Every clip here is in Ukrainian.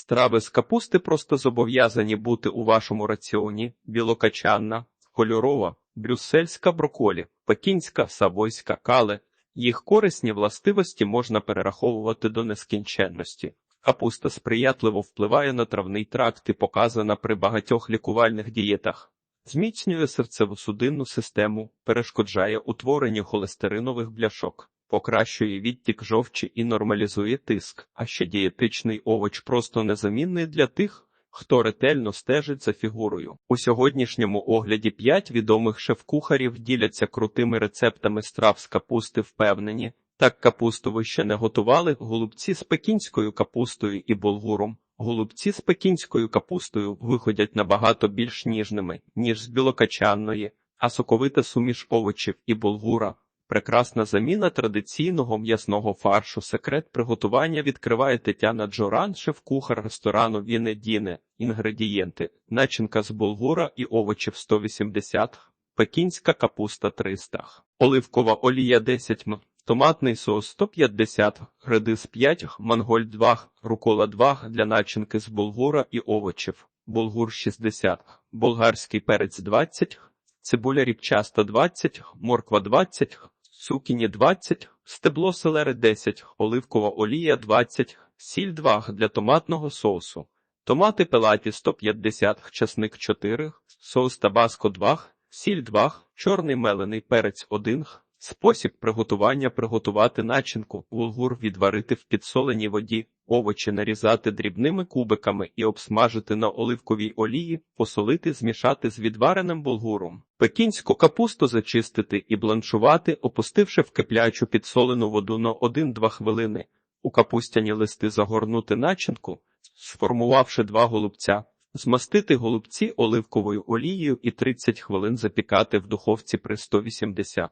Страви з капусти просто зобов'язані бути у вашому раціоні: білокачанна, кольорова, брюссельська броколі, пекінська, савойська, кале. Їх корисні властивості можна перераховувати до нескінченності. Капуста сприятливо впливає на травний тракт і показана при багатьох лікувальних дієтах. Зміцнює серцево-судинну систему, перешкоджає утворенню холестеринових бляшок, покращує відтік жовчі і нормалізує тиск. А ще дієтичний овоч просто незамінний для тих, хто ретельно стежить за фігурою. У сьогоднішньому огляді п'ять відомих шеф-кухарів діляться крутими рецептами страв з капусти впевнені. Так капусту ви ще не готували голубці з пекінською капустою і булгуром. Голубці з пекінською капустою виходять набагато більш ніжними, ніж з білокачанної, а соковита суміш овочів і булгура. Прекрасна заміна традиційного м'ясного фаршу. Секрет приготування відкриває Тетяна Джоран, шеф-кухар ресторану Вінедіне. Інгредієнти: начинка з булгура і овочів 180, пекінська капуста 300, оливкова олія 10 м. Томатний соус 150, редис 5, манголь 2, рукола 2 для начинки з булгура і овочів, булгур 60, болгарський перець 20, цибуля ріпчаста 20, морква 20, цукіні 20, стебло селери 10, оливкова олія 20, сіль 2 для томатного соусу, томати пелаті 150, часник 4, соус табаско 2, сіль 2, чорний мелений перець 1, Спосіб приготування приготувати начинку, булгур відварити в підсоленій воді, овочі нарізати дрібними кубиками і обсмажити на оливковій олії, посолити, змішати з відвареним булгуром. Пекінську капусту зачистити і бланшувати, опустивши в киплячу підсолену воду на 1-2 хвилини. У капустяні листи загорнути начинку, сформувавши два голубця. Змастити голубці оливковою олією і 30 хвилин запікати в духовці при 180.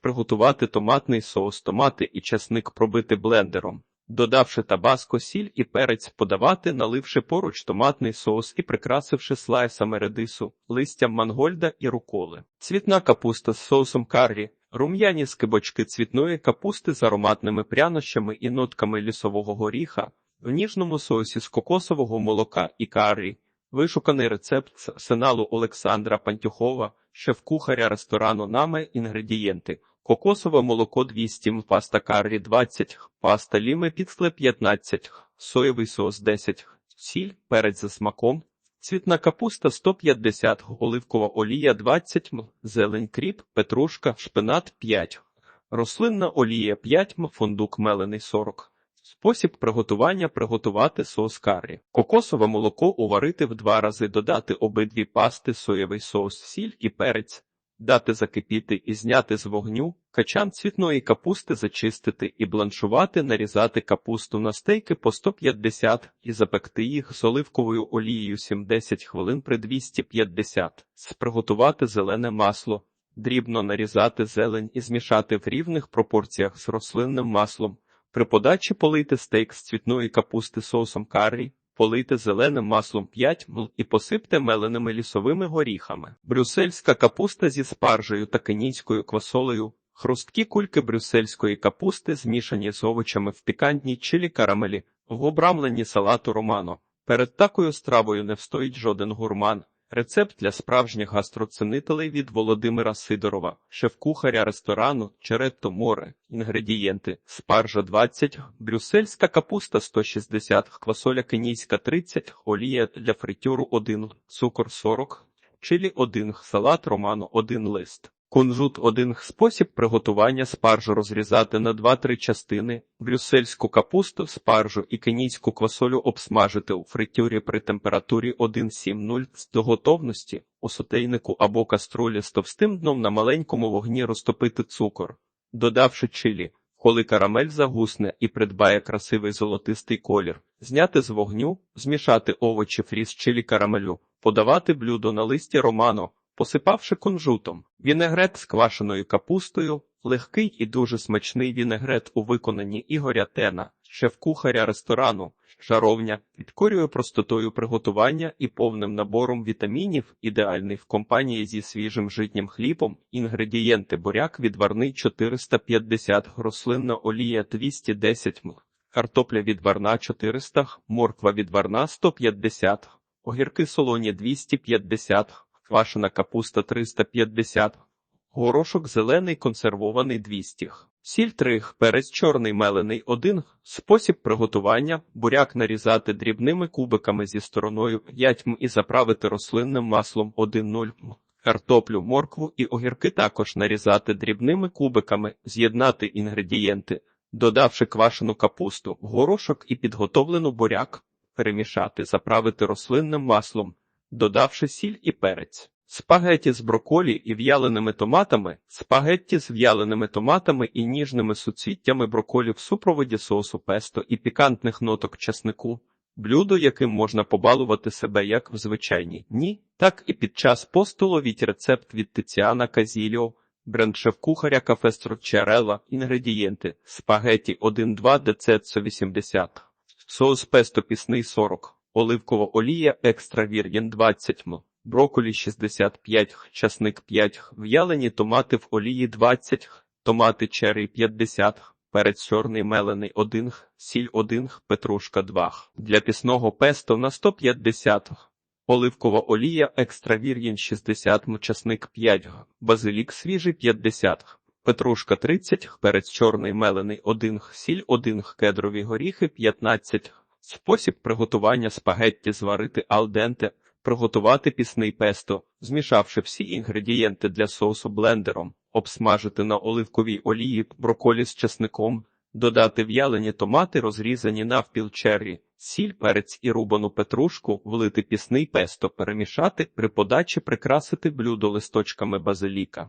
Приготувати томатний соус, томати і часник пробити блендером, додавши табаско, сіль і перець, подавати, наливши поруч томатний соус і прикрасивши слайсами редису, листям мангольда і руколи. Цвітна капуста з соусом каррі, рум'яні скибочки цвітної капусти з ароматними прянощами і нотками лісового горіха, в ніжному соусі з кокосового молока і каррі. Вишуканий рецепт з Олександра Пантюхова, шеф-кухаря ресторану Наме інгредієнти. Кокосове молоко 200 м, паста каррі 20, паста ліме підсле 15, соєвий соус 10, сіль, перець за смаком, цвітна капуста 150, оливкова олія 20 м, зелень кріп, петрушка, шпинат 5, рослинна олія 5 м, фундук мелений 40. Спосіб приготування приготувати соус каррі. Кокосове молоко уварити в два рази, додати обидві пасти, соєвий соус, сіль і перець, дати закипіти і зняти з вогню, качан цвітної капусти зачистити і бланшувати, нарізати капусту на стейки по 150 і запекти їх з оливковою олією 70 хвилин при 250, сприготувати зелене масло, дрібно нарізати зелень і змішати в рівних пропорціях з рослинним маслом. При подачі полийте стейк з цвітної капусти соусом каррі, полийте зеленим маслом 5 мл і посипте меленими лісовими горіхами. Брюссельська капуста зі спаржею та кенійською квасолею, хрусткі кульки брюссельської капусти, змішані з овочами в пікантній чилі карамелі, в обрамленні салату романо. Перед такою стравою не встоїть жоден гурман. Рецепт для справжніх гастроценителей від Володимира Сидорова, шеф-кухаря ресторану Черетто Море. Інгредієнти: спаржа 20, брюссельська капуста 160, квасоля кенійська 30, олія для фритюру 1, цукор 40, чилі 1, салат романо 1 лист. Кунжут один спосіб приготування спаржу розрізати на 2-3 частини, брюссельську капусту, спаржу і кенійську квасолю обсмажити у фритюрі при температурі 1,70 до готовності, у сотейнику або каструлі з товстим дном на маленькому вогні розтопити цукор, додавши чилі. Коли карамель загусне і придбає красивий золотистий колір, зняти з вогню, змішати овочі фрі з чилі карамелю, подавати блюдо на листі романо, посипавши кунжутом. Вінегрет з квашеною капустою, легкий і дуже смачний вінегрет у виконанні Ігоря Тена, шеф-кухаря ресторану, жаровня, підкорює простотою приготування і повним набором вітамінів, ідеальний в компанії зі свіжим житнім хлібом, інгредієнти буряк відварний 450 рослинна олія 210 мл. картопля відварна 400, морква відварна 150, огірки солоні 250, квашена капуста 350, горошок зелений консервований 200. Сіль 3, перець чорний мелений 1, спосіб приготування, буряк нарізати дрібними кубиками зі стороною 5 м і заправити рослинним маслом 1-0. Картоплю, моркву і огірки також нарізати дрібними кубиками, з'єднати інгредієнти, додавши квашену капусту, горошок і підготовлену буряк, перемішати, заправити рослинним маслом, додавши сіль і перець. Спагетті з броколі і в'яленими томатами, спагетті з в'яленими томатами і ніжними суцвіттями броколі в супроводі соусу песто і пікантних ноток часнику. Блюдо, яким можна побалувати себе як в звичайній дні, так і під час посту ловіть рецепт від Тиціана Казільо, бренд шеф-кухаря кафе Стручарелла, інгредієнти, спагеті 1-2 децецо 80, соус песто пісний 40, оливкова олія екстра вір'єн 20 м, брокколі 65, часник 5, в'ялені томати в олії 20, томати черрі 50, перець чорний мелений 1, сіль 1, петрушка 2. Для пісного песто на 150, оливкова олія екстра вір'їн 60, м, часник 5, базилік свіжий 50, петрушка 30, перець чорний мелений 1, сіль 1, кедрові горіхи 15. Спосіб приготування спагетті зварити алденте, приготувати пісний песто, змішавши всі інгредієнти для соусу блендером, обсмажити на оливковій олії броколі з чесником, додати в'ялені томати, розрізані навпіл черрі, сіль, перець і рубану петрушку, влити пісний песто, перемішати, при подачі прикрасити блюдо листочками базиліка.